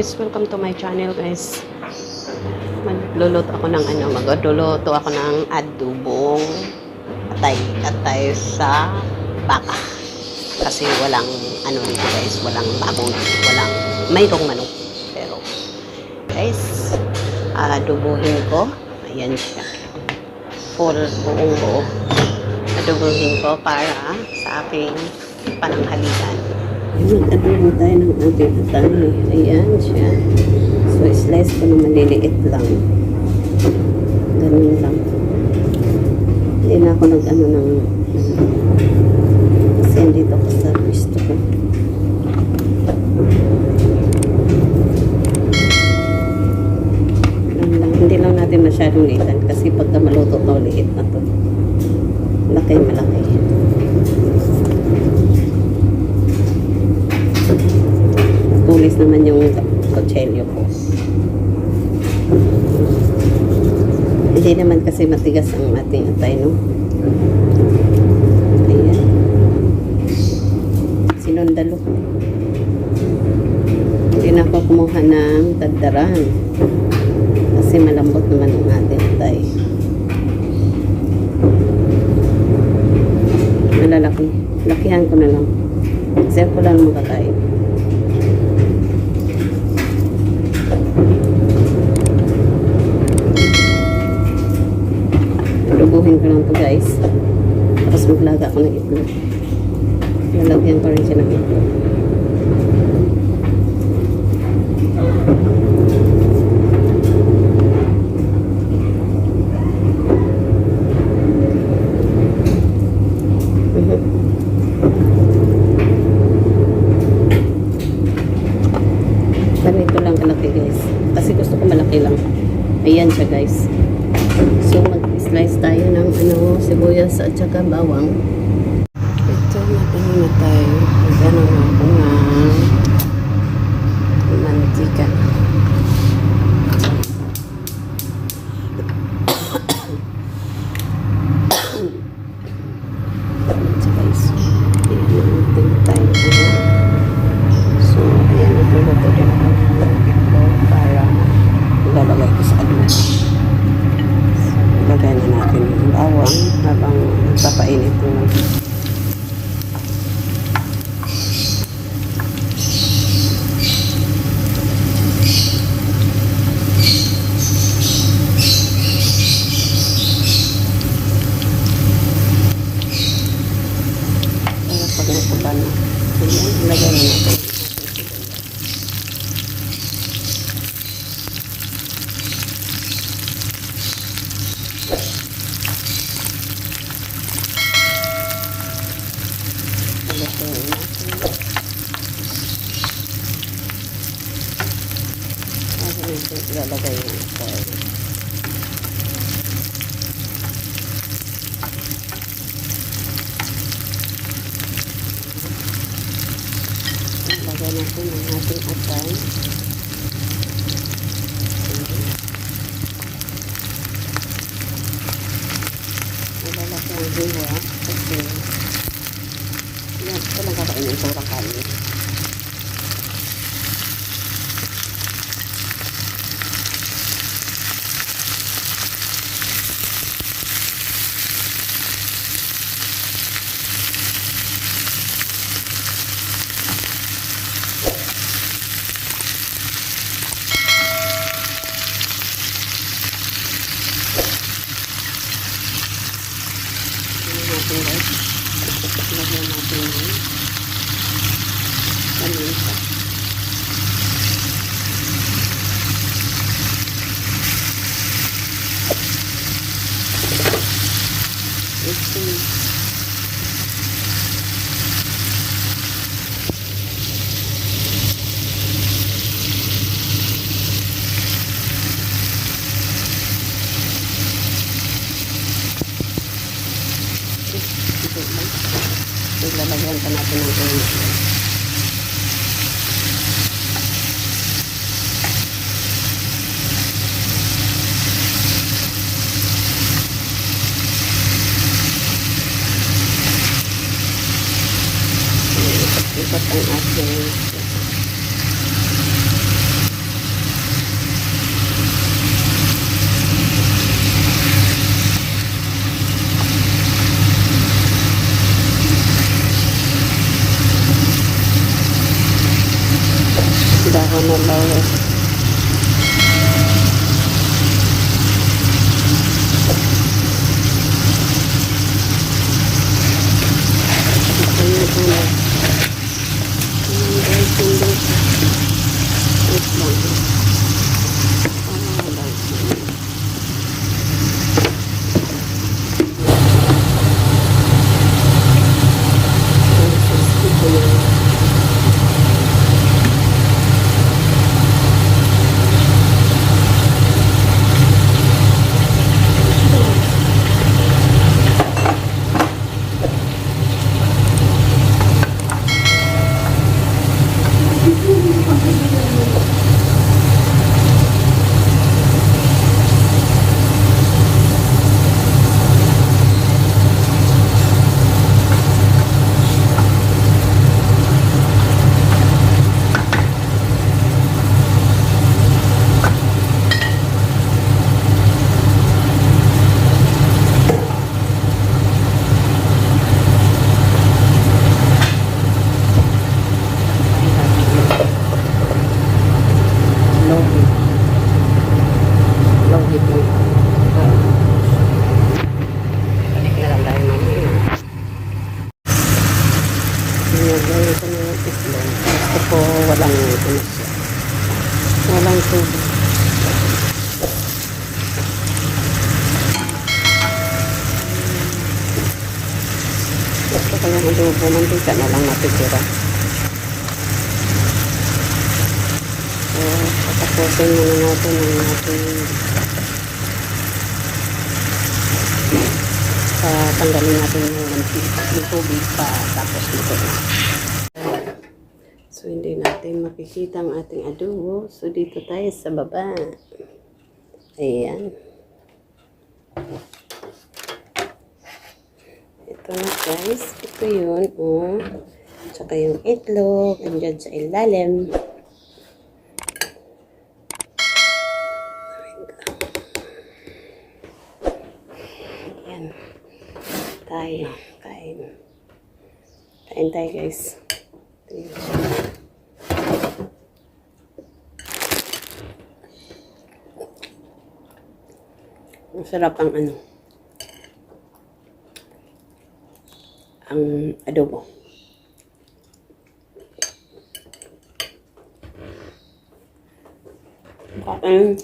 guys, welcome to my channel guys. Magluluto ako ng ano, magluluto ako ng adubong atay, atay sa baka. Kasi walang ano dito guys, walang baboy, walang mayroong manok. Pero guys, adubuhin ko. Ayan siya. Full buong buo. Adubuhin ko para sa aking pananghalian. Mag-adobo tayo ng ating atay. Ayan siya. So, slice ko na maliliit lang. Ganun lang. Hindi na ako nag-ano ng kasi andito ako sa gusto ko. Ganun lang. Hindi lang natin masyadong litan kasi pagka maluto na ulit na to. Laki malaki. Tulis naman yung kutselyo ko. Hindi naman kasi matigas ang ating atay, no? Ayan. Sinundalo. Hindi na ako kumuha ng tagdaran. Kasi malambot naman ang ating atay. Malalaki. Lakihan ko na lang. Kasi ako lang makakain. Lubuhin ko lang to guys. Tapos maglaga ako ng itlog. Lalagyan ko rin siya ng itlog. Ganito lang kalaki guys. Kasi gusto ko malaki lang. Ayan siya guys. Sibuyas at saka bawang. Ito, na tayo. Mag-ano na ako ng mantika. Tsaka is, ayan ang ating tayo. So, ayan, nagluluto din ako ng itlog para ilalagay ko sa ano. Ilagay na natin yung bawang habang papainit ko ng para pag napuba na. Ayan, ilagay na natin. Ilagay natin. Ano natin ilalagay yung oil. Ilagay natin yung ating atay. Ilalagay ang hiwa kasi yan, talaga kainin ko lang kanin. dapat ang ating dahon ng laurel patapusin muna natin ang ating tatanggalin natin yung tubig pa tapos nito na. So, hindi natin makikita ang ating adobo. So, dito tayo sa baba. Ayan. Ito na guys. Ito yun. Oh. Tsaka yung itlog. Andyan sa ilalim. Ayan. Tayo. Kain. Kain tayo guys. Masarap ang ano. Ang adobo. Kain.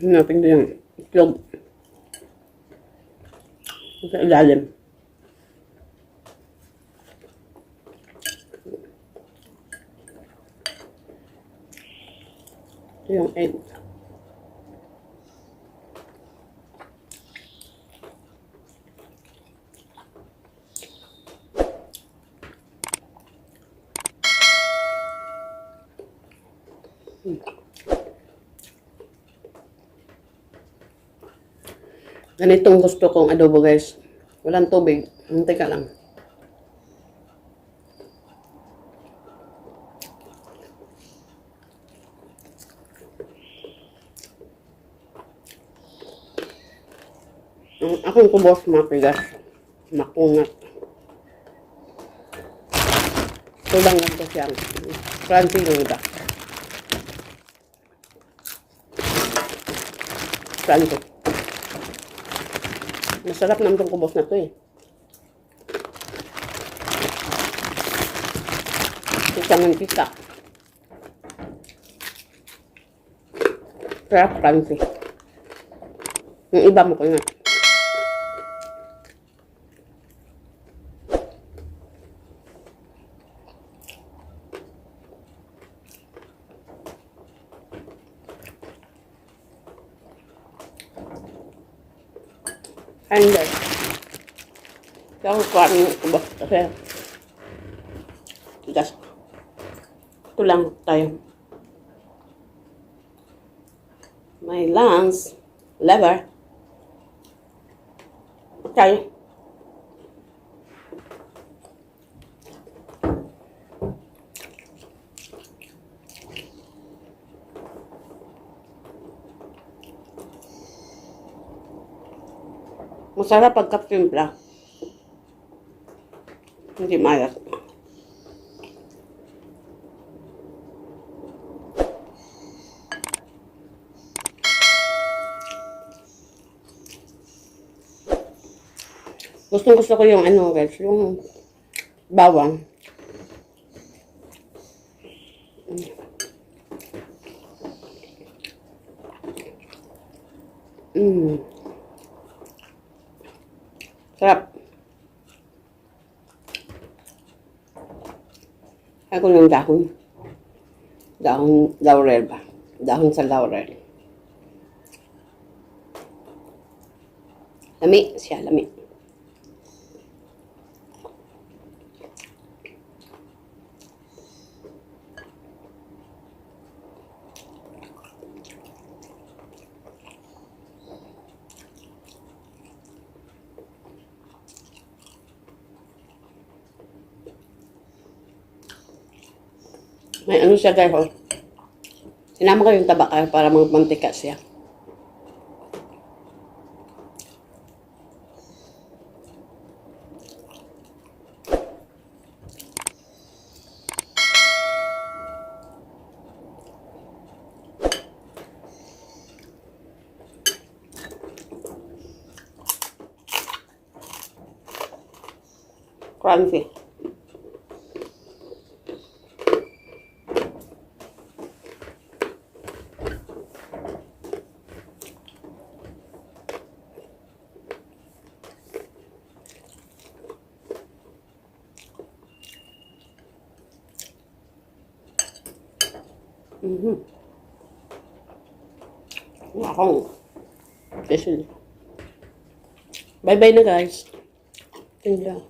Hanapin ko yung itlog. Sa ilalim. Ito yung egg. Ganitong gusto kong adobo guys. Walang tubig. Hintay ka lang. Ang akong kubos mapigas. Makunat. Ito lang ganito siya. Crunchy luda. Crunchy. Masarap naman itong kubos na to eh. Isa mantika. Sarap crunchy. Yung iba mo ko nga. Hindi. Kaya ko kuha ng ubas kasi tigas. Ito lang tayo. My lungs, liver. Okay. Masarap pagka-timpla. Hindi mayat. Gustong gusto ko yung ano guys, yung bawang. Mm. Sarap. Ako ng dahon. Dahon laurel ba? Dahon sa laurel. Lami siya, lami. May ano siya guys, oh. Sinama ko yung tabak ah, para magmantika siya. Crunchy. Mhm. Wow. Especially. Bye-bye na guys. Yun lang.